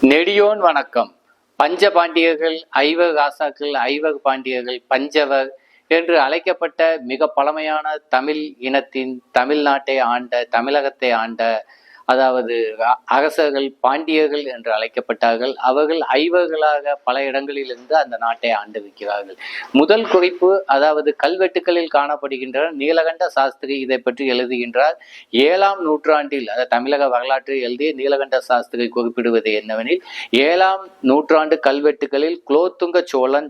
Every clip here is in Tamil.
நெடியோன் வணக்கம். பஞ்ச பாண்டியர்கள் ஐவக ஆசாக்கள் ஐவக பாண்டியர்கள் பஞ்சவர் என்று அழைக்கப்பட்ட மிக பழமையான தமிழ் இனத்தின் தமிழ்நாட்டை ஆண்ட தமிழகத்தை ஆண்ட அதாவது அரசர்கள் பாண்டியர்கள் என்று அழைக்கப்பட்டார்கள். அவர்கள் ஐவர்களாக பல இடங்களிலிருந்து அந்த நாட்டை ஆண்டிருக்கிறார்கள் முதல் குறிப்பு அதாவது கல்வெட்டுகளில் காணப்படுகின்ற நீலகண்ட சாஸ்திரி இதை பற்றி எழுதுகின்றார். ஏழாம் நூற்றாண்டில் அதாவது தமிழக வரலாற்றை எழுதிய நீலகண்ட சாஸ்திரி குறிப்பிடுவது என்னவெனில் ஏழாம் நூற்றாண்டு கல்வெட்டுகளில் குலோத்துங்க சோழன்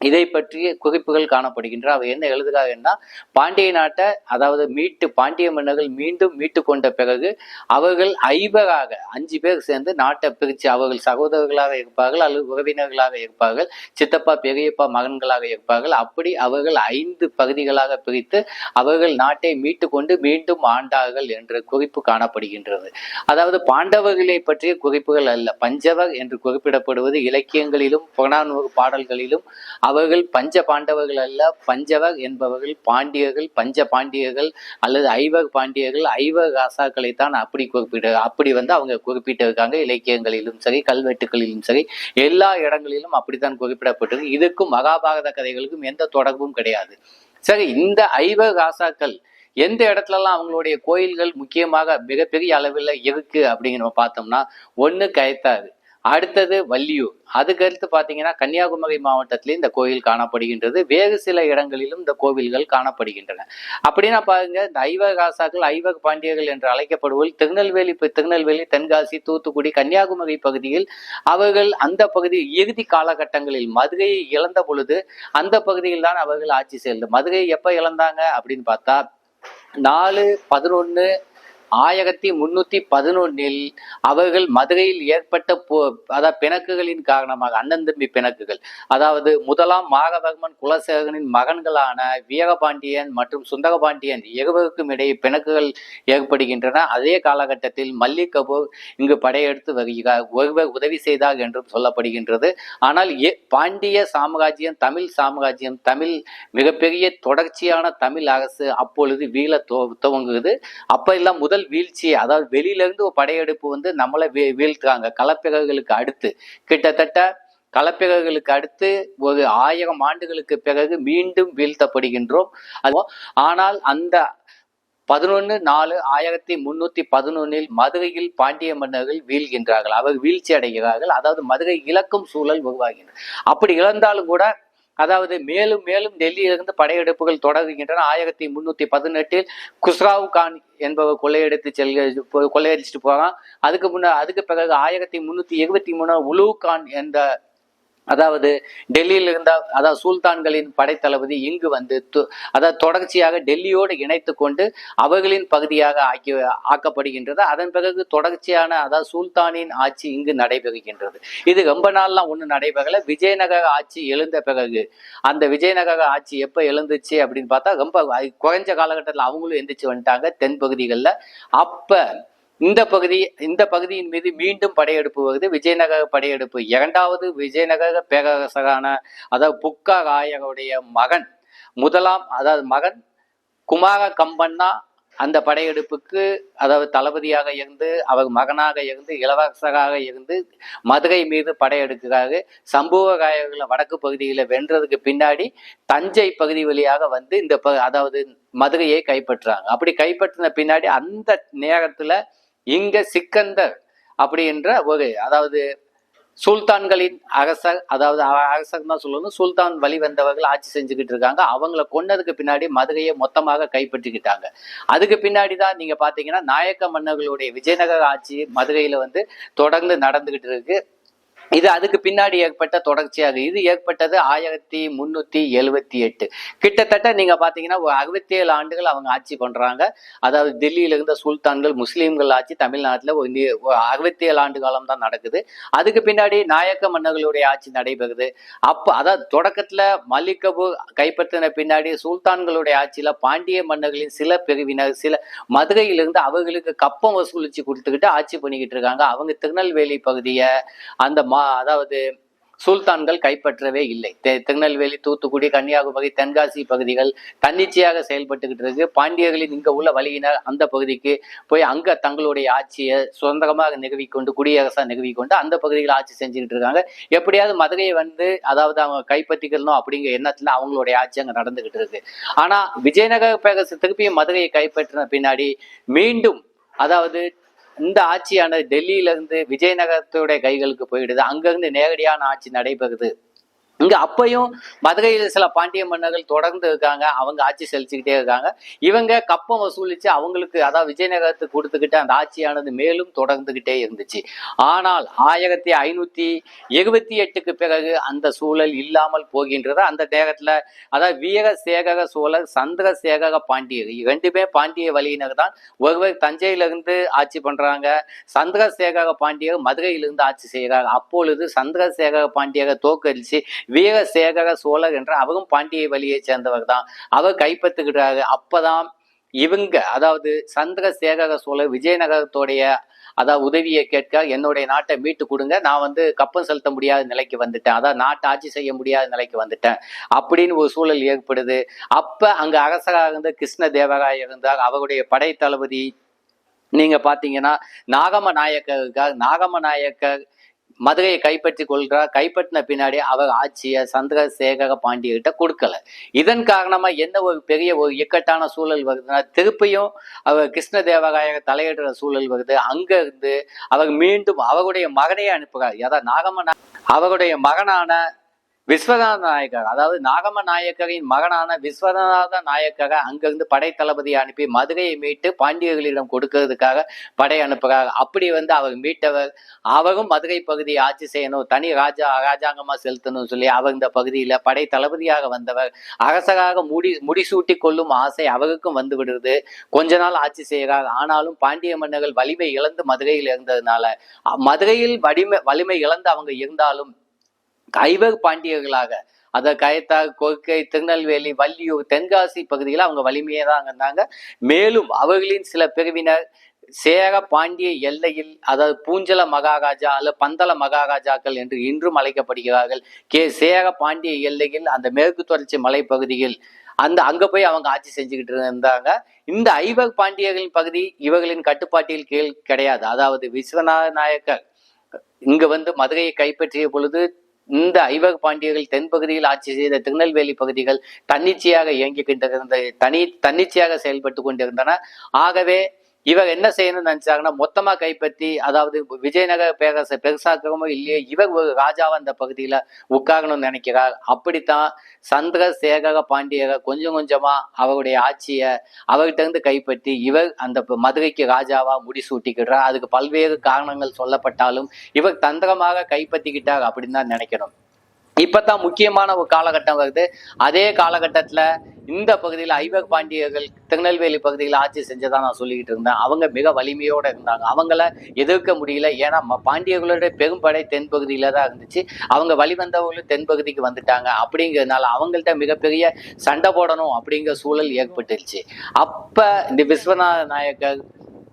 இதை பற்றிய குறிப்புகள் காணப்படுகின்றன. அவை என்ன எழுதுகிறாங்கன்னா பாண்டிய நாட்டை அதாவது மீட்டு பாண்டிய மன்னர்கள் மீண்டும் மீட்டு கொண்ட பிறகு அவர்கள் ஐவராக அஞ்சு பேர் சேர்ந்து நாட்டை பிரித்து அவர்கள் சகோதரர்களாக இருப்பார்கள் அல்லது உறவினர்களாக இருப்பார்கள் சித்தப்பா பெரியப்பா மகன்களாக இருப்பார்கள். அப்படி அவர்கள் ஐந்து பகுதிகளாக பிரித்து அவர்கள் நாட்டை மீட்டு கொண்டு மீண்டும் ஆண்டார்கள் என்ற குறிப்பு காணப்படுகின்றது. அதாவது பாண்டவர்களை பற்றிய குறிப்புகள் அல்ல. பஞ்சவர் என்று குறிப்பிடப்படுவது இலக்கியங்களிலும் புறநானூறு பாடல்களிலும் அவர்கள் பஞ்ச பாண்டவர்கள் அல்ல பஞ்சவர் என்பவர்கள் பாண்டியர்கள் பஞ்ச பாண்டியர்கள் அல்லது ஐவர் பாண்டியர்கள் ஐவர் ராசாக்களை தான் அப்படி குறிப்பிட அப்படி வந்து அவங்க குறிப்பிட்டிருக்காங்க இலக்கியங்களிலும் சரி கல்வெட்டுகளிலும் சரி எல்லா இடங்களிலும் அப்படித்தான் குறிப்பிடப்பட்டிருக்கு. இதுக்கும் மகாபாரத கதைகளுக்கும் எந்த தொடர்பும் கிடையாது. சரி இந்த ஐவர் ராசாக்கள் எந்த இடத்துலலாம் அவங்களுடைய கோயில்கள் முக்கியமாக மிகப்பெரிய அளவில் இருக்கு அப்படிங்கிற பார்த்தோம்னா ஒன்று கயத்தாறு. அடுத்தது வள்ளியூர். அதுக்கடுத்து பார்த்தீங்கன்னா கன்னியாகுமரி மாவட்டத்திலேயும் இந்த கோயில் காணப்படுகின்றது. வேறு சில இடங்களிலும் இந்த கோவில்கள் காணப்படுகின்றன. அப்படின்னா பாருங்க இந்த ஐவக ராசாக்கள் ஐவக பாண்டியர்கள் என்று அழைக்கப்படுவது திருநெல்வேலி திருநெல்வேலி தென்காசி தூத்துக்குடி கன்னியாகுமரி பகுதியில் அவர்கள் அந்த பகுதி இறுதி காலகட்டங்களில் மதுரையை இழந்த பொழுது அந்த பகுதியில் தான் அவர்கள் ஆட்சி செய்தது. மதுரையை எப்போ இழந்தாங்க அப்படின்னு பார்த்தா நாலு பதினொன்று ஆயிரத்தி முன்னூத்தி பதினொன்னில் அவர்கள் மதுரையில் ஏற்பட்ட போ அதாவது பிணக்குகளின் காரணமாக அண்ணன் தம்பி பிணக்குகள். அதாவது முதலாம் மாகவர்மன் குலசேகரனின் மகன்களான வீரபாண்டியன் மற்றும் சுந்தரபாண்டியன் இருவருக்கும் இடையே பிணக்குகள் ஏற்படுகின்றன. அதே காலகட்டத்தில் மல்லிக் கபூர் இங்கு படையெடுத்து வருகிறார். ஒருவர் உதவி செய்தார் என்றும் சொல்லப்படுகின்றது. ஆனால் பாண்டிய சாம்ராஜ்யம் தமிழ் சாம்ராஜ்யம் தமிழ் மிகப்பெரிய தொடர்ச்சியான தமிழ் அரசு அப்பொழுது வீழ துவங்குகிறது அப்ப எல்லாம் முதல் வீழ்ச்சி அதாவது வெளியிலேருந்து ஒரு படையெடுப்பு வந்து நம்மளை வீ வீழ்த்துறாங்க. கலப்பிரர்களுக்கு அடுத்து. கிட்டத்தட்ட கலப்பிரர்களுக்கு அடுத்து ஒரு ஆயிரம் ஆண்டுகளுக்கு பிறகு மீண்டும் வீழ்த்தப்படுகின்றோம். அது ஆனால் அந்த பதினொன்று நாலு ஆயிரத்தி முன்னூத்தி பதினொன்னில் மதுரையில் பாண்டிய மன்னர்கள் வீழ்கின்றார்கள். அவர் வீழ்ச்சி அடைகிறார்கள் அதாவது மதுரை இழக்கும் சூழல் உருவாகின்றது. அப்படி இழந்தாலும் கூட அதாவது மேலும் மேலும் டெல்லியிலிருந்து படையெடுப்புகள் தொடர்கின்றன ஆயிரத்தி முன்னூத்தி பதினெட்டில் குஸ்ராவ் கான் என்பவர் கொள்ளையடித்து செல்க கொள்ளையடிச்சிட்டு போறான் அதுக்கு முன்ன அதுக்கு பிறகு ஆயிரத்தி முன்னூத்தி இருபத்தி மூணு உலூ கான் என்ற அதாவது டெல்லியில் இருந்த அதாவது சுல்தான்களின் படைத்தளபதி இங்கு வந்து அதாவது தொடர்ச்சியாக டெல்லியோடு இணைத்து கொண்டு அவர்களின் பகுதியாக ஆக்கி ஆக்கப்படுகின்றது. அதன் பிறகு தொடர்ச்சியான அதாவது சுல்தானின் ஆட்சி இங்கு நடைபெறுகின்றது. இது ரொம்ப நாள்லாம் ஒன்றும் நடைபெறல. விஜயநகர ஆட்சி எழுந்த பிறகு அந்த விஜயநகர ஆட்சி எப்போ எழுந்துச்சு அப்படின்னு பார்த்தா ரொம்ப குறைஞ்ச காலகட்டத்தில் அவங்களும் எந்திரிச்சு வந்துட்டாங்க. தென் பகுதிகளில் இந்த பகுதி இந்த பகுதியின் மீது மீண்டும் படையெடுப்பு வருது விஜயநகர படையெடுப்பு இரண்டாவது. விஜயநகர பேரரசரான அதாவது புக்கா ராயருடைய மகன் முதலாம் அதாவது மகன் குமார கம்பன்னா அந்த படையெடுப்புக்கு அதாவது தளபதியாக இருந்து அவர் மகனாக இருந்து இளவரசராக இருந்து மதுரை மீது படையெடுக்கிறாரு. சம்புவ ராயர்களை வடக்கு பகுதியில் வென்றதுக்கு பின்னாடி தஞ்சை பகுதி வழியாக வந்து இந்த ப அதாவது மதுரையை கைப்பற்றுறாங்க அப்படி கைப்பற்றின பின்னாடி அந்த நேரத்தில் இங்க சிக்கந்தர் அப்படின்ற ஒரு அதாவது சுல்தான்களின் அரசர் அதாவது அ- அரசர் தான் சொல்லணும். சுல்தான் வழி வந்தவர்கள் ஆட்சி செஞ்சுக்கிட்டு இருக்காங்க. அவங்கள கொன்னதுக்கு பின்னாடி மதுரையை மொத்தமாக கைப்பற்றிக்கிட்டாங்க. அதுக்கு பின்னாடி தான் நீங்க பாத்தீங்கன்னா நாயக்க மன்னர்களுடைய விஜயநகர ஆட்சி மதுரையில வந்து தொடர்ந்து நடந்துகிட்டு இருக்கு. இது அதுக்கு பின்னாடி ஏற்பட்ட தொடர்ச்சியாக இது ஏற்பட்டது ஆயிரத்தி முன்னூத்தி எழுவத்தி எட்டு. கிட்டத்தட்ட நீங்க பாத்தீங்கன்னா ஒரு அறுபத்தி ஏழு ஆண்டுகள் அவங்க ஆட்சி பண்றாங்க. அதாவது டெல்லியில இருந்த சுல்தான்கள் முஸ்லீம்கள் ஆட்சி தமிழ்நாட்டில் ஒரு அறுபத்தி ஏழு ஆண்டு காலம் தான் நடக்குது. அதுக்கு பின்னாடி நாயக்க மன்னர்களுடைய ஆட்சி நடைபெறுது. அப்ப அதாவது தொடக்கத்துல மல்லிகபு கைப்பற்றின பின்னாடி சுல்தான்களுடைய ஆட்சியில பாண்டிய மன்னர்களின் சில பிரிவினர் சில மதுரையிலிருந்து அவர்களுக்கு கப்பம் வசூலிச்சு கொடுத்துக்கிட்டு ஆட்சி பண்ணிக்கிட்டு இருக்காங்க. அவங்க திருநெல்வேலி பகுதியை அந்த மா அதாவது சுல்தான்கள் கைப்பற்றவே இல்லை. திருநெல்வேலி தூத்துக்குடி கன்னியாகுமரி தென்காசி பகுதிகள் தன்னிச்சையாக செயல்பட்டுக்கிட்டு இருக்கு. பாண்டியர்களின் இங்க உள்ள வழியினர் அந்த பகுதிக்கு போய் அங்க தங்களுடைய ஆட்சியை சுதந்திரமாக நிகழ்விக்கொண்டு குடியரசா நிகழ்விக்கொண்டு அந்த பகுதியில் ஆட்சி செஞ்சுக்கிட்டு இருக்காங்க. எப்படியாவது மதுரையை வந்து அதாவது அவங்க கைப்பற்றிக்கணும் அப்படிங்கிற எண்ணத்துல அவங்களுடைய ஆட்சி அங்க நடந்துகிட்டு இருக்கு. ஆனா விஜயநகர பேரரசு திருப்பியும் மதுரையை கைப்பற்றின பின்னாடி மீண்டும் அதாவது இந்த ஆட்சியானது டெல்லியிலிருந்து விஜயநகரத்துடைய கைகளுக்கு போயிடுது. அங்கிருந்து நேரடியான ஆட்சி நடைபெறுது. இங்க அப்பையும் மதுரையில் சில பாண்டிய மன்னர்கள் தொடர்ந்து இருக்காங்க. அவங்க ஆட்சி செலுத்திக்கிட்டே இருக்காங்க. இவங்க கப்பம் வசூலிச்சு அவங்களுக்கு அதாவது விஜயநகரத்துக்கு கொடுத்துக்கிட்டு அந்த ஆட்சியானது மேலும் தொடர்ந்துகிட்டே இருந்துச்சு. ஆனால் ஆயிரத்தி ஐநூத்தி எழுபத்தி எட்டுக்கு பிறகு அந்த சூழல் இல்லாமல் போகின்றது. அந்த நேரத்துல அதாவது வீரசேகர சோழர் சந்திரசேகர பாண்டியர் ரெண்டுமே பாண்டிய வழியினர் தான். ஒருவர் தஞ்சையிலிருந்து ஆட்சி பண்றாங்க சந்திரசேகர பாண்டியர் மதுரையிலிருந்து ஆட்சி செய்கிறார் அப்பொழுது சந்திரசேகர பாண்டியரை தோக்கரிச்சு வீரசேகர சோழர் என்ற அவரும் பாண்டிய வழியை சேர்ந்தவர் தான் அவர் கைப்பற்றுகிறாரு. அப்பதான் இவங்க அதாவது சந்திரசேகர சோழர் விஜயநகரத்துடைய அதாவது உதவியை கேட்க என்னுடைய நாட்டை மீட்டு கொடுங்க. நான் வந்து கப்பம் செலுத்த முடியாத நிலைக்கு வந்துட்டேன். அதாவது நாட்டை ஆட்சி செய்ய முடியாத நிலைக்கு வந்துட்டேன். அப்படின்னு ஒரு சூழல் ஏற்படுது. அப்ப அங்க அரசராக இருந்த கிருஷ்ண தேவராய இருந்தார். அவருடைய படை தளபதி நீங்க பாத்தீங்கன்னா நாகம நாயக்கர் இருக்கார். நாகம நாயக்கர் மதுரையை கைப்பற்றி கொள்கிறார். கைப்பற்றின பின்னாடி அவர் ஆட்சியை சந்திரசேகர பாண்டியர்கிட்ட கொடுக்கல. இதன் காரணமா என்ன ஒரு பெரிய ஒரு இக்கட்டான சூழல் வருதுன்னா திருப்பியும் அவர் கிருஷ்ணதேவராய தலையிடுற சூழல் வருது. அங்க இருந்து அவர் மீண்டும் அவருடைய மகனையே அனுப்புகிறார். அதாவது நாகம அவருடைய மகனான விஸ்வநாத நாயக்கர் அதாவது நாகம நாயக்கரின் மகனான விஸ்வநாத நாயக்கரை அங்கிருந்து படை தளபதியை அனுப்பி மதுரையை மீட்டு பாண்டியர்களிடம் கொடுக்கறதுக்காக படை அனுப்புகிறார் அப்படி வந்து அவர் மீட்டவர். அவரும் மதுரை பகுதியை ஆட்சி செய்யணும் தனி ராஜா ராஜாங்கமா செலுத்தணும்னு சொல்லி அவர் இந்த பகுதியில படை தளபதியாக வந்தவர். அரசராக முடி முடிசூட்டி கொள்ளும் ஆசை அவருக்கும் வந்து விடுறது கொஞ்ச நாள் ஆட்சி செய்கிறார். ஆனாலும் பாண்டிய மன்னர்கள் வலிமை இழந்து மதுரையில் இருந்ததுனால மதுரையில் வலிமை வலிமை இழந்து அவங்க இருந்தாலும் கைவர் பாண்டியர்களாக அத கயத்தா கொற்கை திருநெல்வேலி வள்ளியூர் தென்காசி பகுதியில் அவங்க வலிமையே தான் இருந்தாங்க. மேலும் அவர்களின் சில பிரிவினர் சேர பாண்டிய எல்லையில் அதாவது பூஞ்சல மகாராஜா அல்ல பந்தல மகாராஜாக்கள் என்று இன்றும் அழைக்கப்படுகிறார்கள். கே. சேர பாண்டிய எல்லையில் அந்த மேற்கு தொடர்ச்சி மலைப்பகுதியில் அந்த அங்க போய் அவங்க ஆட்சி செஞ்சுக்கிட்டு இருந்தாங்க. இந்த ஐவர் பாண்டியர்களின் பகுதி இவர்களின் கட்டுப்பாட்டில் கீழ் கிடையாது. அதாவது விஸ்வநாத நாயக்கர் இங்க வந்து மதுரையை கைப்பற்றிய பொழுது இந்த ஐவக பாண்டியர்கள் தென்பகுதியில் ஆட்சி செய்த திருநெல்வேலி பகுதிகள் தன்னிச்சையாக இயங்கிக்கிட்டு கொண்டிருந்த தனி தன்னிச்சையாக செயல்பட்டு கொண்டிருந்தன. ஆகவே இவர் என்ன செய்யணும்னு நினைச்சாங்கன்னா மொத்தமா கைப்பற்றி அதாவது விஜயநகர பேரரசை பெருசாக்கிறமோ இல்லையோ இவர் ஒரு ராஜாவா அந்த பகுதியில உட்காரணும்னு நினைக்கிறார். அப்படித்தான் சந்திரசேகர பாண்டியரை கொஞ்சம் கொஞ்சமா அவருடைய ஆட்சியை அவர்கிட்ட இருந்து கைப்பற்றி இவர் அந்த மதுரைக்கு ராஜாவா முடிசூட்டிக்கிறார் அதுக்கு பல்வேறு காரணங்கள் சொல்லப்பட்டாலும் இவர் தந்திரமாக கைப்பற்றிக்கிட்டார் அப்படின்னு தான் நினைக்கணும். இப்பதான் முக்கியமான ஒரு காலகட்டம் வருது. அதே காலகட்டத்துல இந்த பகுதியில் ஐவர் பாண்டியர்கள் திருநெல்வேலி பகுதியில் ஆட்சி செஞ்சதாக நான் சொல்லிக்கிட்டு இருந்தேன். அவங்க மிக வலிமையோடு இருந்தாங்க. அவங்கள எதிர்க்க முடியல. ஏன்னா பாண்டியர்களுடைய பெரும்படை தென்பகுதியில் தான் இருந்துச்சு. அவங்க வழிவந்தவர்களும் தென்பகுதிக்கு வந்துட்டாங்க. அப்படிங்கிறதுனால அவங்கள்ட்ட மிகப்பெரிய சண்டை போடணும் அப்படிங்கிற சூழல் ஏற்பட்டுருச்சு. அப்போ இந்த விஸ்வநாத நாயக்கர்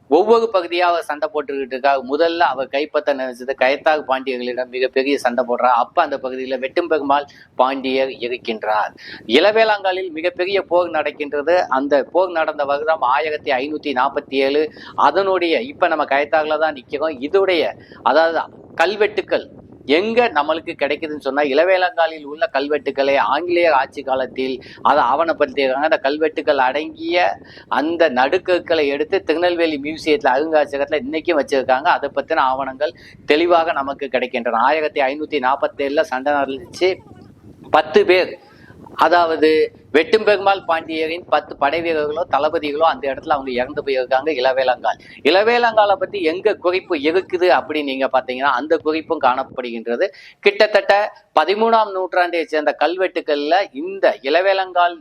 ஒவ்வொரு பகுதியாக அவர் சண்டை போட்டுக்கிட்டு இருக்கா. முதல்ல அவர் கைப்பற்ற நினைச்சது கயத்தாக பாண்டியர்களிடம் மிகப்பெரிய சண்டை போடுறார் அப்ப அந்த பகுதியில் வெட்டும் பெருமாள் பாண்டியர் இருக்கின்றார். இளவேளாங்காலில் மிகப்பெரிய போர் நடக்கின்றது. அந்த போர் நடந்த வருடம் ஆயிரத்தி ஐநூத்தி நாற்பத்தி ஏழு அதனுடைய இப்ப நம்ம கயத்தாகல தான் நிற்கிறோம் இதோடைய அதாவது கல்வெட்டுக்கள் எங்க நம்மளுக்கு கிடைக்குதுன்னு சொன்னா இளவேலங்காலில் உள்ள கல்வெட்டுக்களை ஆங்கிலேயர் ஆட்சி காலத்தில் அதை ஆவணப்படுத்தியிருக்காங்க. அந்த கல்வெட்டுக்கள் அடங்கிய அந்த நடுக்கற்களை எடுத்து திருநெல்வேலி மியூசியத்தில் அருங்காட்சியகத்தில் இன்னைக்கும் வச்சிருக்காங்க. அதை பற்றின ஆவணங்கள் தெளிவாக நமக்கு கிடைக்கின்றன. ஆயிரத்தி ஐநூற்றி நாற்பத்தேழில் சண்டை நடந்துச்சு. பத்து பேர் அதாவது வெட்டும் பெருமாள் பாண்டியரின் பத்து படை வீரர்களோ தளபதிகளோ அந்த இடத்துல அவங்க இறந்து போயிருக்காங்க இளவேலங்கால் இளவேலங்காலை பத்தி எங்க குறிப்பு இருக்குது அப்படின்னு நீங்க பாத்தீங்கன்னா அந்த குறிப்பும் காணப்படுகின்றது. கிட்டத்தட்ட பதிமூணாம் நூற்றாண்டை சேர்ந்த கல்வெட்டுக்கள்ல இந்த இளவேலங்கால்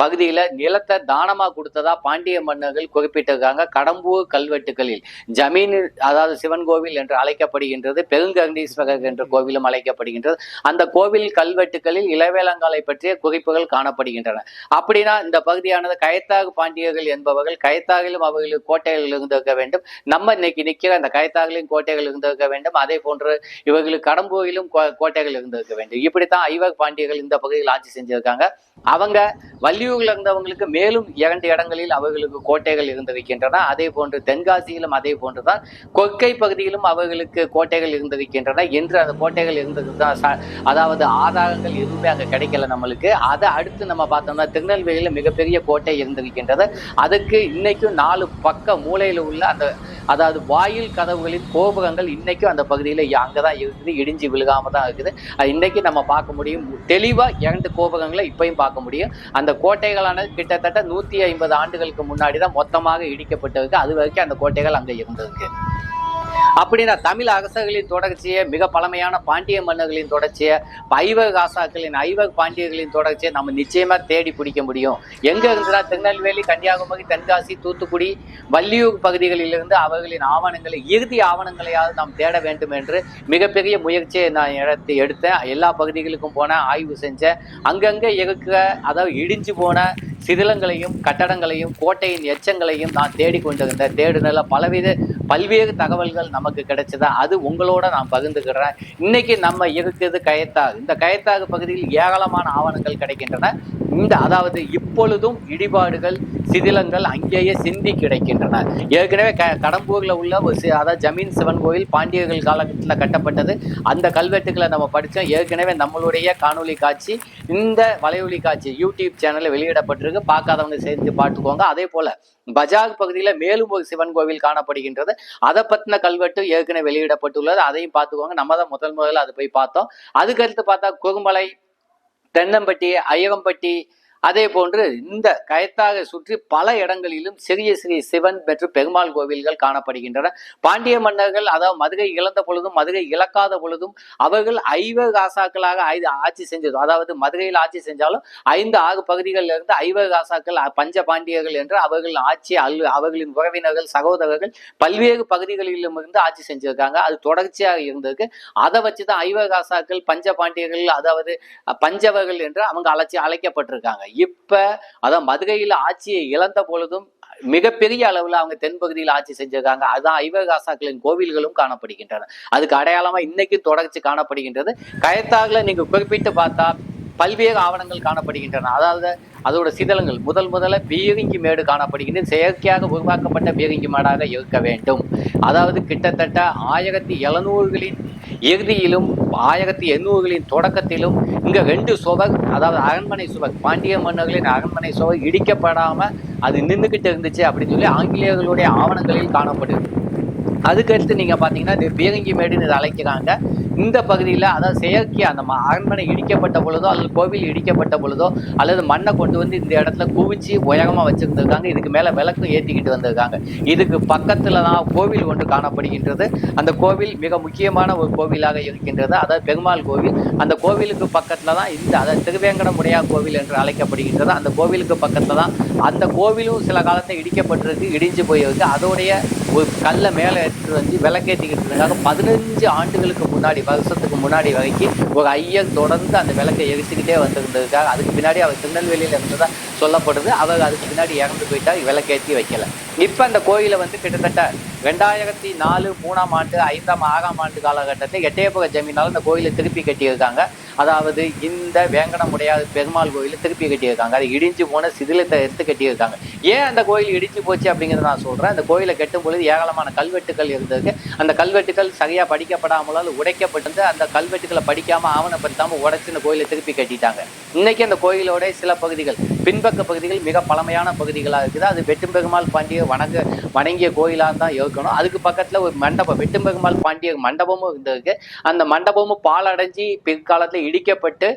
பகுதியில நிலத்தை தானமா கொடுத்ததா பாண்டிய மன்னர்கள் குறிப்பிட்டிருக்காங்க. கடம்பூர் கல்வெட்டுகளில் ஜமீன் அதாவது சிவன் கோவில் என்று அழைக்கப்படுகின்றது பெருங்கண்டீஸ்வரர் என்ற கோவிலும் அழைக்கப்படுகின்றது. அந்த கோவில் கல்வெட்டுகளில் இளவேலங்காலை பற்றிய குறிப்புகள் காணப்படுகின்றன. வருகின்றன அப்படின்னா இந்த பகுதியானது கயத்தாக பாண்டியர்கள் என்பவர்கள் கயத்தாகிலும் அவர்களுக்கு கோட்டைகள் இருந்திருக்க வேண்டும். நம்ம இன்னைக்கு நிற்கிற அந்த கயத்தாகலின் கோட்டைகள் இருந்திருக்க வேண்டும். அதே போன்று இவர்களுக்கு கடம்பூரிலும் கோட்டைகள் இருந்திருக்க வேண்டும். இப்படித்தான் ஐவக பாண்டியர்கள் இந்த பகுதியில் ஆட்சி செஞ்சிருக்காங்க. அவங்க வள்ளியூரில் இருந்தவங்களுக்கு மேலும் இரண்டு இடங்களில் அவர்களுக்கு கோட்டைகள் இருந்திருக்கின்றன. அதே போன்று தென்காசியிலும் அதே போன்றுதான் கொக்கை பகுதியிலும் அவர்களுக்கு கோட்டைகள் இருந்திருக்கின்றன. என்று அந்த கோட்டைகள் இருந்தது தான் அதாவது ஆதாரங்கள் எதுவுமே அங்கே கிடைக்கல நம்மளுக்கு. அதை அடுத்து நம்ம பார்த்தோம்னா திருநெல்வேலியில் மிகப்பெரிய கோட்டை இருந்திருக்கின்றது. அதுக்கு இன்னைக்கும் நாலு பக்க மூலையில் உள்ள அந்த அதாவது வாயில் கதவுகளின் கோபுரங்கள் இன்னைக்கும் அந்த பகுதியில் அங்கே தான் இருக்குது இடிஞ்சு விழுகாம தான் இருக்குது. அது இன்னைக்கு நம்ம பார்க்க முடியும். தெளிவாக இரண்டு கோபுரங்களை இப்பயும் பார்க்க முடியும். அந்த கோட்டைகளானது கிட்டத்தட்ட நூற்றி ஐம்பது ஆண்டுகளுக்கு முன்னாடி தான் மொத்தமாக இடிக்கப்பட்டிருக்கு. அது வரைக்கும் அந்த கோட்டைகள் அங்கே இருந்திருக்கு. அப்படின்னா தமிழ் அரசர்களின் தொடர்ச்சியை மிக பழமையான பாண்டிய மன்னர்களின் தொடர்ச்சியை ஐவக ஆசாக்களின் ஐவக பாண்டியர்களின் தொடர்ச்சியை நம்ம நிச்சயமா தேடி பிடிக்க முடியும். எங்க இருந்துடா திருநெல்வேலி கன்னியாகுமரி தென்காசி தூத்துக்குடி வள்ளியூர் பகுதிகளிலிருந்து அவர்களின் ஆவணங்களை இறுதி ஆவணங்களையாவது நாம் தேட வேண்டும் என்று மிகப்பெரிய முயற்சியை நான் எடுத்து எடுத்தேன். எல்லா பகுதிகளுக்கும் போனேன் ஆய்வு செஞ்சேன். அங்கங்கே இருக்கிற அதாவது இடிஞ்சு போன சிதிலங்களையும் கட்டடங்களையும் கோட்டையின் எச்சங்களையும் நான் தேடிக்கொண்டிருந்தேன். தேடுனல பலவித பல்வேறு தகவல்கள் நமக்கு கிடைச்சதா அது உங்களோட நான் பகிர்ந்துக்கிறேன். இன்னைக்கு நம்ம இருக்குது கயத்தா இந்த கயத்தாகு பகுதியில் ஏராளமான ஆவணங்கள் கிடைக்கின்றன. இந்த அதாவது இப்பொழுதும் இடிபாடுகள் சிதிலங்கள் அங்கேயே சிந்தி கிடைக்கின்றன. ஏற்கனவே க கடம்பூரில் உள்ள ஒரு சி- அதாவது ஜமீன் சிவன் கோயில் பாண்டியர்கள் காலகட்டத்தில் கட்டப்பட்டது. அந்த கல்வெட்டுகளை நம்ம படித்தோம் ஏற்கனவே நம்மளுடைய காணொளி காட்சி இந்த வலையொலி காட்சி யூடியூப் சேனலில் வெளியிடப்பட்டிருக்கு. பார்க்காதவங்க சேர்ந்து பார்த்துக்கோங்க. அதே போல் பஜாக் பகுதியில் மேலும் ஒரு சிவன் கோவில் காணப்படுகின்றது. அதை பற்றின கல்வெட்டு ஏற்கனவே வெளியிடப்பட்டுள்ளது. அதையும் பார்த்துக்கோங்க. நம்ம தான் முதல் முதல்ல அதை போய் பார்த்தோம். அதுக்கடுத்து பார்த்தா குறுமலை தென்னம்பட்டி ஐயகம்பட்டி அதே போன்று இந்த கயத்தாக சுற்றி பல இடங்களிலும் சிறிய சிறிய சிவன் பெற்று பெருமாள் கோவில்கள் காணப்படுகின்றன. பாண்டிய மன்னர்கள் அதாவது மதுரை இழந்த பொழுதும் மதுரை இழக்காத பொழுதும் அவர்கள் ஐவக காசாக்களாக ஐந்து ஆட்சி செஞ்சது. அதாவது மதுரையில் ஆட்சி செஞ்சாலும் ஐந்து ஆறு பகுதிகளில் இருந்து ஐவக காசாக்கள் பஞ்ச பாண்டியர்கள் என்று அவர்கள் ஆட்சி அல் அவர்களின் உறவினர்கள் சகோதரர்கள் பல்வேறு பகுதிகளிலும் இருந்து ஆட்சி செஞ்சிருக்காங்க. அது தொடர்ச்சியாக இருந்திருக்கு அதை வச்சு தான் ஐவக காசாக்கள் பஞ்ச பாண்டியர்கள் அதாவது பஞ்சவர்கள் என்று அவங்க அழைச்சி அழைக்கப்பட்டிருக்காங்க. இப்ப அதான் மதுரையில் ஆட்சியை இழந்த பொழுதும் மிகப்பெரிய அளவுல அவங்க தென்பகுதியில் ஆட்சி செஞ்சிருக்காங்க. அதான் ஐவகாசாக்களின் கோவில்களும் காணப்படுகின்றன. அதுக்கு அடையாளமா இன்னைக்கு தொடர்ச்சி காணப்படுகின்றது. கயத்தாகுல நீங்க குறிப்பிட்டு பார்த்தா பல்வேறு ஆவணங்கள் காணப்படுகின்றன. அதாவது அதோட சிதலங்கள். முதல் முதல்ல பீரிங்கி மேடு காணப்படுகின்றது செயற்கையாக உருவாக்கப்பட்ட பீரிங்கி மேடாக இருக்க வேண்டும். அதாவது கிட்டத்தட்ட ஆயிரத்தி எழுநூறுகளின் இறுதியிலும் ஆயிரத்தி எண்ணூறுகளின் தொடக்கத்திலும் இங்க ரெண்டு சுவர் அதாவது அரண்மனை சுவர் பாண்டிய மன்னர்களின் அரண்மனை சுவர் இடிக்கப்படாம அது நின்றுகிட்டு இருந்துச்சு அப்படின்னு சொல்லி ஆங்கிலேயர்களுடைய ஆவணங்களில் காணப்படுது அதுக்கடுத்து நீங்கள் பார்த்தீங்கன்னா இது பீரங்கி மேடுன்னு இதை அழைக்கிறாங்க. இந்த பகுதியில் அதாவது செயற்கையாக அந்த அரண்மனை இடிக்கப்பட்ட பொழுதோ அல்லது கோவில் இடிக்கப்பட்ட பொழுதோ அல்லது மண்ணை கொண்டு வந்து இந்த இடத்துல குவிச்சு உயரமாக வச்சுருந்துருக்காங்க. இதுக்கு மேலே விளக்கும் ஏற்றிக்கிட்டு வந்திருக்காங்க. இதுக்கு பக்கத்தில் தான் கோவில் ஒன்று காணப்படுகின்றது. அந்த கோவில் மிக முக்கியமான ஒரு கோவிலாக இருக்கின்றது. அதாவது பெருமாள் கோவில். அந்த கோவிலுக்கு பக்கத்தில் தான் இந்த அதாவது திருவேங்கடமுடையா கோவில் என்று அழைக்கப்படுகின்றது. அந்த கோவிலுக்கு பக்கத்தில் தான் அந்த கோவிலும் சில காலத்தை இடிக்கப்பட்டிருக்கு இடிஞ்சு போயிருக்கு. அதோடைய ஒரு கல்லை மேலே எடுத்துகிட்டு வந்து விளக்கேற்றிக்கிட்டு இருக்காங்க. பதினஞ்சு ஆண்டுகளுக்கு முன்னாடி வருஷத்துக்கு முன்னாடி வரைக்கும் ஒரு ஐயர் தொடர்ந்து அந்த விளக்கை எரிச்சுக்கிட்டே வந்திருந்ததுக்காக அதுக்கு பின்னாடி அவர் திருநெல்வேலியில் இருந்ததா சொல்லப்படுது. அவர் அதுக்கு பின்னாடி இறந்து போயிட்டா விளக்கேற்றி வைக்கல. இப்போ அந்த கோயிலை வந்து கிட்டத்தட்ட ரெண்டாயிரத்தி நாலு மூணாம் ஆண்டு ஐந்தாம் ஆறாம் ஆண்டு காலகட்டத்தில் எட்டயபுர ஜமீனால் இந்த கோயிலை திருப்பி கட்டியிருக்காங்க. அதாவது இந்த வேங்கடமுடையாத பெருமாள் கோயிலை திருப்பி கட்டியிருக்காங்க. அது இடிஞ்சு போன சிதிலத்தை எடுத்து கட்டியிருக்காங்க. ஏன் அந்த கோயில் இடிஞ்சு போச்சு அப்படிங்கிறத நான் சொல்கிறேன் அந்த கோயிலை கட்டும் பொழுது ஏராளமான கல்வெட்டுகள் இருந்தது அந்த கல்வெட்டுகள் சரியாக படிக்கப்படாமலால் உடைக்கப்பட்டிருந்து அந்த கல்வெட்டுகளை படிக்காமல் ஆவணப்படுத்தாமல் உடச்சு இந்த கோயிலை திருப்பி கட்டிட்டாங்க. இன்னைக்கு அந்த கோயிலோட சில பகுதிகள் பின்பக்க பகுதிகள் மிக பழமையான பகுதிகளாக இருக்குது. அது வெட்டும்பெருமாள் பாண்டிய வணங்க வணங்கிய கோயிலாக தான் இருக்கணும் அதுக்கு பக்கத்தில் ஒரு மண்டபம் வெட்டும்பெருமாள் பாண்டிய மண்டபமும் இருந்திருக்கு. அந்த மண்டபமும் பாலடைஞ்சி பிற்காலத்தில் இடிக்கப்பட்டு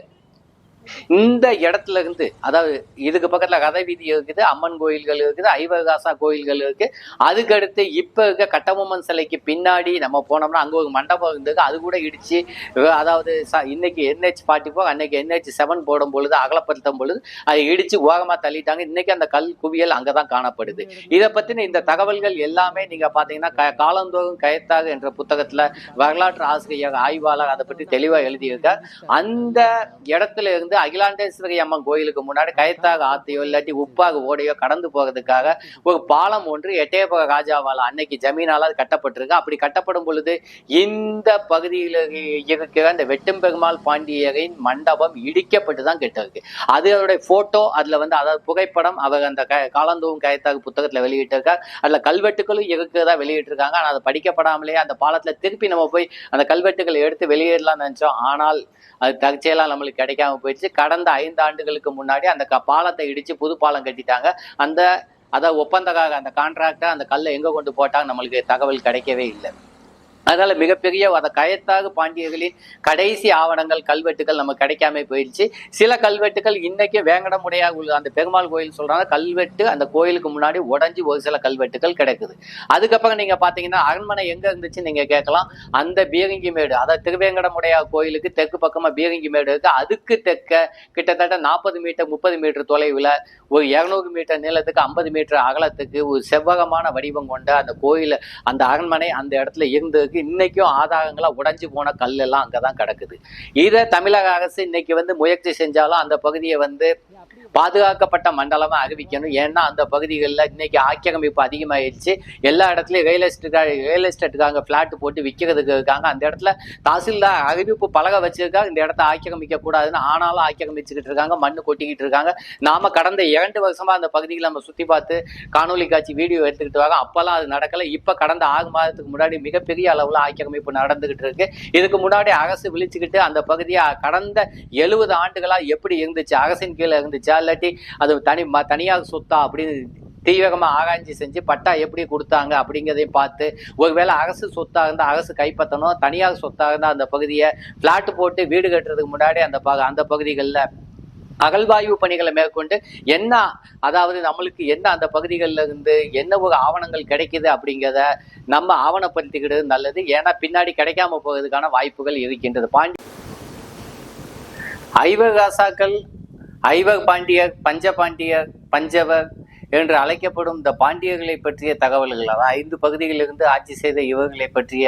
இந்த இடத்துல இருந்து அதாவது இதுக்கு பக்கத்துல கதை வீதி இருக்குது அம்மன் கோயில்கள் இருக்குது ஐவகாசா கோயில்கள் இருக்கு. அதுக்கடுத்து இப்ப இருக்க கட்டபொம்மன் சிலைக்கு பின்னாடி நம்ம போனோம்னா அங்க ஒரு மண்டபம் இருந்தது அது கூட இடிச்சு அதாவது இன்னைக்கு என்ஹெச் ஃபார்ட்டி ஃபோர் அன்னைக்கு என்ஹெச் செவன் போடும் பொழுது அகலப்படுத்தும் பொழுது அதை இடிச்சு ஓகமா தள்ளிட்டாங்க. இன்னைக்கு அந்த கல் குவியல் அங்கதான் காணப்படுது. இதை பத்தின இந்த தகவல்கள் எல்லாமே நீங்க பாத்தீங்கன்னா க- காலந்தோறும் கயத்தாக என்ற புத்தகத்துல வரலாற்று ஆசிரியர் ஆய்வாளர் அதை பற்றி தெளிவாக எழுதியிருக்கார். அந்த இடத்துல இருந்து அகிலாண்டேஸ்வரி அம்மன் கோயிலுக்கு முன்னாடி கயத்தாக ஆத்தையோ இல்லாட்டி உப்பாக ஓடையோ கடந்து போகிறதுக்காக ஒரு பாலம் ஒன்று எட்டயபுர ராஜாவால் அன்னைக்கு ஜமீனால் அது கட்டப்பட்டிருக்கு. அப்படி கட்டப்படும் பொழுது இந்த பகுதியில் இருக்கிற அந்த வெட்டும்பெருமாள் பாண்டியரின் மண்டபம் இடிக்கப்பட்டு தான் கெட்டிருக்கு அதனுடைய போட்டோ அதுல வந்து அதாவது புகைப்படம் அவர் அந்த க காலந்தோவும் கயத்தாக புத்தகத்துல வெளியிட்டிருக்கார். அதுல கல்வெட்டுகளும் இருக்கிறதா வெளியிட்டிருக்காங்க. ஆனால் அதை படிக்கப்படாமலே அந்த பாலத்துல திருப்பி நம்ம போய் அந்த கல்வெட்டுகளை எடுத்து வெளியேறலாம்னு நினைச்சோம். ஆனால் அது தற்செயலாக நம்மளுக்கு கிடைக்காம போயிடுச்சு. கடந்த ஐந்து ஆண்டுகளுக்கு முன்னாடி அந்த க- பாலத்தை இடிச்சு புது பாலம் கட்டிட்டாங்க. அந்த அதை ஒப்பந்தக்காக அந்த கான்ட்ராக்டை அந்த கல்லை எங்க கொண்டு போட்டாங்க நம்மளுக்கு தகவல் கிடைக்கவே இல்லை. அதனால மிகப்பெரிய அதை கயத்தாக பாண்டியர்களின் கடைசி ஆவணங்கள் கல்வெட்டுகள் நமக்கு கிடைக்காம போயிடுச்சு. சில கல்வெட்டுகள் இன்னைக்கு வேங்கடமுடையாக உள்ள அந்த பெருமாள் கோயில் சொல்றாங்க கல்வெட்டு அந்த கோயிலுக்கு முன்னாடி உடஞ்சி ஒரு சில கல்வெட்டுகள் கிடைக்குது. அதுக்கப்புறம் நீங்க பாத்தீங்கன்னா அரண்மனை எங்க இருந்துச்சு நீங்க கேட்கலாம். அந்த பீரங்கி மேடு அதாவது திருவேங்கடமுடையா கோயிலுக்கு தெற்கு பக்கமா பீரங்கி மேடு இருக்கு. அதுக்கு தெற்க கிட்டத்தட்ட நாற்பது மீட்டர் முப்பது மீட்டர் தொலைவில் ஒரு இருநூறு மீட்டர் நீளத்துக்கு ஐம்பது மீட்டர் அகலத்துக்கு ஒரு செவ்வகமான வடிவம் கொண்ட அந்த கோயில் அந்த அரண்மனை அந்த இடத்துல இருந்ததுக்கு இன்னைக்கும் ஆதாரங்களா உடைஞ்சு போன கல் எல்லாம் அங்கதான் கிடக்குது. இதை தமிழக அரசு இன்னைக்கு வந்து முயற்சி செஞ்சாலும் அந்த பகுதியை வந்து பாதுகாக்கப்பட்ட மண்டலமாக அறிவிக்கணும். ஏன்னா அந்த பகுதிகளில் இன்னைக்கு ஆக்கிரமிப்பு அதிகமாகிடுச்சு எல்லா இடத்துலையும் ரியல் எஸ்டேட் ரியல் எஸ்டேட்டுக்காக ஃப்ளாட் போட்டு விற்கிறதுக்கு இருக்காங்க. அந்த இடத்துல தாசில்தார் அறிவிப்பு பழக வச்சிருக்கா? இந்த இடத்த ஆக்கிரமிக்க கூடாதுன்னு ஆனாலும் ஆக்கிரமிச்சுக்கிட்டு இருக்காங்க. மண்ணு கொட்டிக்கிட்டு இருக்காங்க. நாம கடந்த இரண்டு வருஷமா அந்த பகுதிகளை நம்ம சுற்றி பார்த்து காணொலி காட்சி வீடியோ எடுத்துக்கிட்டு வரோம் அப்பெல்லாம் அது நடக்கல. இப்போ கடந்த ஆறு மாதத்துக்கு முன்னாடி மிகப்பெரிய அளவில் ஆக்கிரமிப்பு நடந்துகிட்டு இருக்கு. இதுக்கு முன்னாடி அரசு விழிச்சுக்கிட்டு அந்த பகுதியை கடந்த எழுபது ஆண்டுகளாக எப்படி இருந்துச்சு? அரசின் கீழே இருந்துச்சா? இல்லாட்டி அது தனி ம- தனியார் சொத்தா அப்படின்னு தீவிரமாக ஆராய்ச்சி செஞ்சு பட்டா எப்படி கொடுத்தாங்க அப்படிங்கிறதையும் பார்த்து ஒருவேளை அரசு சொத்தாக இருந்தால் அரசு கைப்பற்றணும் தனியார் சொத்தாக இருந்தால் அந்த பகுதியை ஃப்ளாட்டு போட்டு வீடு கட்டுறதுக்கு முன்னாடி அந்த ப- அந்த பகுதிகளில் அகழ்வாய்வு பணிகளை மேற்கொண்டு என்ன அதாவது நம்மளுக்கு என்ன அந்த பகுதிகளில் இருந்து என்ன ஒரு ஆவணங்கள் கிடைக்குது அப்படிங்கிறத நம்ம ஆவணப்படுத்திக்கிறது நல்லது. ஏன்னா பின்னாடி கிடைக்காம போகிறதுக்கான வாய்ப்புகள் இருக்கின்றது. பாண்டி ஐவகாசாக்கள் ஐவர் பாண்டியர் பஞ்ச பாண்டியர் பஞ்சவர் என்று அழைக்கப்படும் இந்த பாண்டியர்களை பற்றிய தகவல்கள் அதாவது ஐந்து பகுதிகளிலிருந்து ஆட்சி செய்த இவர்களை பற்றிய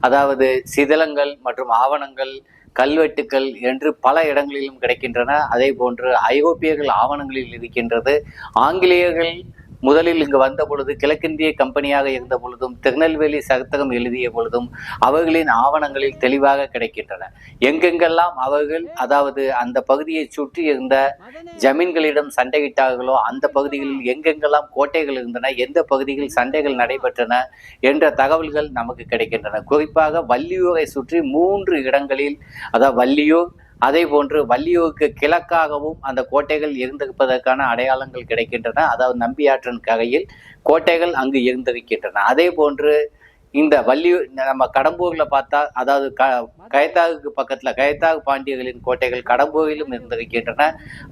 அதாவது சிதிலங்கள் மற்றும் ஆவணங்கள் கல்வெட்டுக்கள் என்று பல இடங்களிலும் கிடைக்கின்றன. அதே போன்று ஐரோப்பியர்கள் ஆவணங்களில் இருக்கின்றது. ஆங்கிலேயர்கள் முதலில் இங்கு வந்த பொழுது கிழக்கிந்திய கம்பெனியாக இருந்த பொழுதும் திருநெல்வேலி சகத்தகம் எழுதிய பொழுதும் அவர்களின் ஆவணங்களில் தெளிவாக கிடைக்கின்றன. எங்கெங்கெல்லாம் அவர்கள் அதாவது அந்த பகுதியை சுற்றி இருந்த ஜமீன்களிடம் சண்டையிட்டார்களோ அந்த பகுதிகளில் எங்கெங்கெல்லாம் கோட்டைகள் இருந்தன எந்த பகுதியில் சண்டைகள் நடைபெற்றன என்ற தகவல்கள் நமக்கு கிடைக்கின்றன. குறிப்பாக வள்ளியூரை சுற்றி மூன்று இடங்களில் அதாவது வள்ளியூர் அதே போன்று வள்ளியூருக்கு கிழக்காகவும் அந்த கோட்டைகள் இருந்திருப்பதற்கான அடையாளங்கள் கிடைக்கின்றன. அதாவது நம்பியாற்றின் கரையில் கோட்டைகள் அங்கு இருந்திருக்கின்றன. அதே போன்று இந்த வள்ளியூர் நம்ம கடம்பூரில் பார்த்தா அதாவது க கயத்தாவுக்கு பக்கத்தில் கயத்தாகு பாண்டியர்களின் கோட்டைகள் கடம்பூரிலும் இருந்திருக்கின்றன.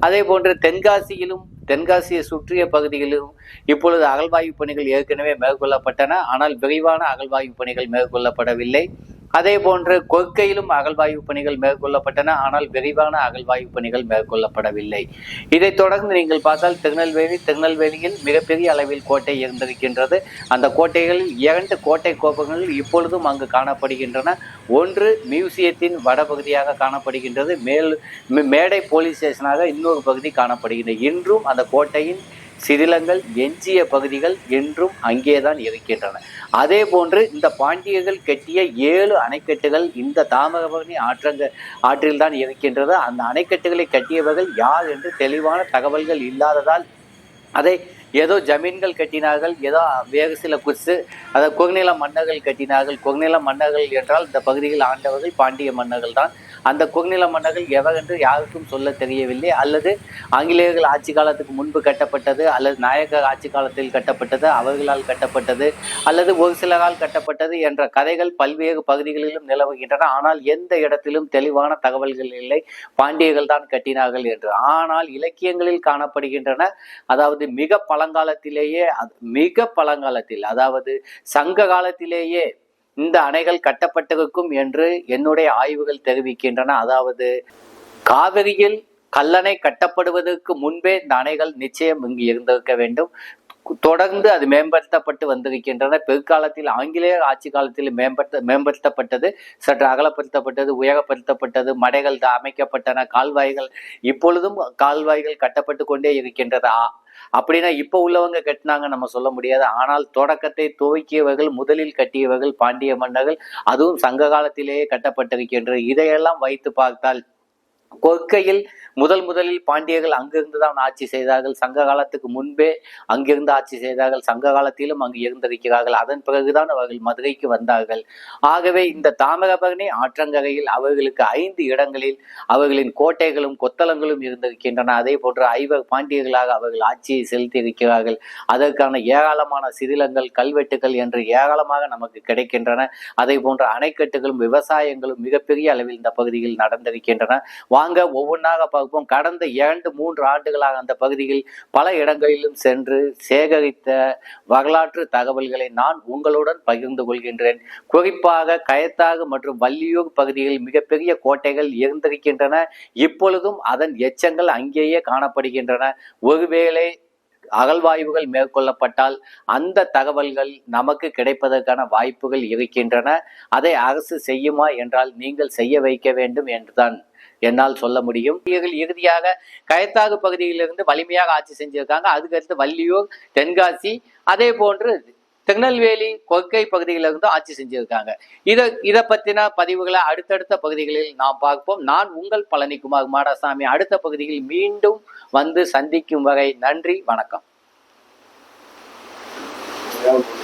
அதே போன்று தென்காசியிலும் தென்காசியை சுற்றிய பகுதிகளிலும் இப்பொழுது அகழ்வாய்வு பணிகள் ஏற்கனவே மேற்கொள்ளப்பட்டன. ஆனால் விரைவான அகழ்வாய்வு பணிகள் மேற்கொள்ளப்படவில்லை. அதே போன்று கொற்கையிலும் அகழ்வாய்வு பணிகள் மேற்கொள்ளப்பட்டன. ஆனால் விரைவான அகழ்வாய்வு பணிகள் மேற்கொள்ளப்படவில்லை. இதைத் தொடர்ந்து நீங்கள் பார்த்தால் திருநெல்வேலி திருநெல்வேலியில் மிகப்பெரிய அளவில் கோட்டை இருந்திருக்கின்றது. அந்த கோட்டைகளில் இரண்டு கோட்டை கோப்பங்கள் இப்பொழுதும் அங்கு காணப்படுகின்றன. ஒன்று மியூசியத்தின் வடபகுதியாக காணப்படுகின்றது. மேல் மே- மேடை போலீஸ் ஸ்டேஷனாக இன்னொரு பகுதி காணப்படுகின்றது. இன்றும் அந்த கோட்டையின் சிதிலங்கள் எஞ்சிய பகுதிகள் என்றும் அங்கேதான் இருக்கின்றன. அதே போன்று இந்த பாண்டியர்கள் கட்டிய ஏழு அணைக்கட்டுகள் இந்த தாமிரபரணி ஆற்றங்க ஆற்றில்தான் இருக்கின்றது. அந்த அணைக்கட்டுகளை கட்டியவர்கள் யார் என்று தெளிவான தகவல்கள் இல்லாததால் அதை ஏதோ ஜமீன்கள் கட்டினார்கள் ஏதோ வேறு சில குர்சு அதாவது குறுநில மன்னர்கள் கட்டினார்கள். குறுநில மன்னர்கள் என்றால் இந்த பகுதியில் ஆண்டவர்கள் பாண்டிய மன்னர்கள் தான் அந்த குறுநில மன்னர்கள் எவரென்று யாருக்கும் சொல்ல தெரியவில்லை. அல்லது ஆங்கிலேயர்கள் ஆட்சி காலத்துக்கு முன்பு கட்டப்பட்டது அல்லது நாயக்கர் ஆட்சி காலத்தில் கட்டப்பட்டது அவர்களால் கட்டப்பட்டது அல்லது ஒரு சிலரால் கட்டப்பட்டது என்ற கதைகள் பல்வேறு பகுதிகளிலும் நிலவுகின்றன. ஆனால் எந்த இடத்திலும் தெளிவான தகவல்கள் இல்லை. பாண்டியர்கள் தான் கட்டினார்கள் என்று. ஆனால் இலக்கியங்களில் காணப்படுகின்றன. அதாவது மிக பழங்காலத்திலேயே அது- மிக பழங்காலத்தில் அதாவது சங்க காலத்திலேயே இந்த அணைகள் கட்டப்பட்டிருக்கும் என்று என்னுடைய ஆய்வுகள் தெரிவிக்கின்றன. அதாவது காவிரியில் கல்லணை கட்டப்படுவதற்கு முன்பே இந்த அணைகள் நிச்சயம் இங்கு இருந்திருக்க வேண்டும். தொடர்ந்து அது மேம்படுத்தப்பட்டு வந்திருக்கின்றன. பிற்காலத்தில் ஆங்கிலேயர் ஆட்சி காலத்தில் மேம்படுத்த மேம்படுத்தப்பட்டது சற்று அகலப்படுத்தப்பட்டது உயரப்படுத்தப்பட்டது மடைகள் அமைக்கப்பட்டன கால்வாய்கள் இப்பொழுதும் கால்வாய்கள் கட்டப்பட்டு கொண்டே இருக்கின்றது அப்படின்னா இப்போ உள்ளவங்க கட்டினாங்க நம்ம சொல்ல முடியாது. ஆனால் தொடக்கத்தை துவக்கியவர்கள் முதலில் கட்டியவர்கள் பாண்டிய மன்னர்கள் அதுவும் சங்க காலத்திலேயே கட்டப்பட்டிருக்கின்றது இதையெல்லாம் வைத்து பார்த்தால் கொற்கையில் முதல் முதலில் பாண்டியர்கள் அங்கிருந்து தான் ஆட்சி செய்தார்கள். சங்க காலத்துக்கு முன்பே அங்கிருந்து ஆட்சி செய்தார்கள். சங்க காலத்திலும் அங்கு இருந்திருக்கிறார்கள். அதன் பிறகுதான் அவர்கள் மதுரைக்கு வந்தார்கள். ஆகவே இந்த தாமிரபரணி ஆற்றங்கரையில் அவர்களுக்கு ஐந்து இடங்களில் அவர்களின் கோட்டைகளும் கொத்தளங்களும் இருந்திருக்கின்றன. அதே போன்று ஐவர் பாண்டியர்களாக அவர்கள் ஆட்சியை செலுத்தி இருக்கிறார்கள் அதற்கான ஏராளமான சிதிலங்கள் கல்வெட்டுகள் என்று ஏராளமாக நமக்கு கிடைக்கின்றன. அதே போன்ற அணைக்கட்டுகளும் விவசாயங்களும் மிகப்பெரிய அளவில் இந்த பகுதியில் நடந்திருக்கின்றன. வாங்க ஒவ்வொன்றாக பார்ப்போம். கடந்த இரண்டு மூன்று ஆண்டுகளாக அந்த பகுதியில் பல இடங்களிலும் சென்று சேகரித்த வரலாற்று தகவல்களை நான் உங்களுடன் பகிர்ந்து கொள்கின்றேன். குறிப்பாக கயத்தாகு மற்றும் வள்ளியூர் பகுதிகளில் மிகப்பெரிய கோட்டைகள் இருந்திருக்கின்றன. இப்பொழுதும் அதன் எச்சங்கள் அங்கேயே காணப்படுகின்றன. ஒருவேளை அகழ்வாய்வுகள் மேற்கொள்ளப்பட்டால் அந்த தகவல்கள் நமக்கு கிடைப்பதற்கான வாய்ப்புகள் இருக்கின்றன. அதை அரசு செய்யுமா என்றால் நீங்கள் செய்ய வைக்க வேண்டும் என்றுதான். என்னால் சொல்ல முடியும். இறுதியாக கயத்தாகு பகுதியிலிருந்து வலிமையாக ஆட்சி செஞ்சிருக்காங்க. அதுக்கடுத்து வள்ளியூர் தென்காசி அதே போன்று திருநெல்வேலி கொற்கை பகுதியிலிருந்து ஆட்சி செஞ்சிருக்காங்க. இதை இதை பற்றின பதிவுகளை அடுத்தடுத்த பகுதிகளில் நாம் பார்ப்போம். நான் உங்கள் பழனிக்குமார் மாடசாமி. அடுத்த பகுதியில் மீண்டும் வந்து சந்திக்கும் வகை நன்றி வணக்கம். Yeah.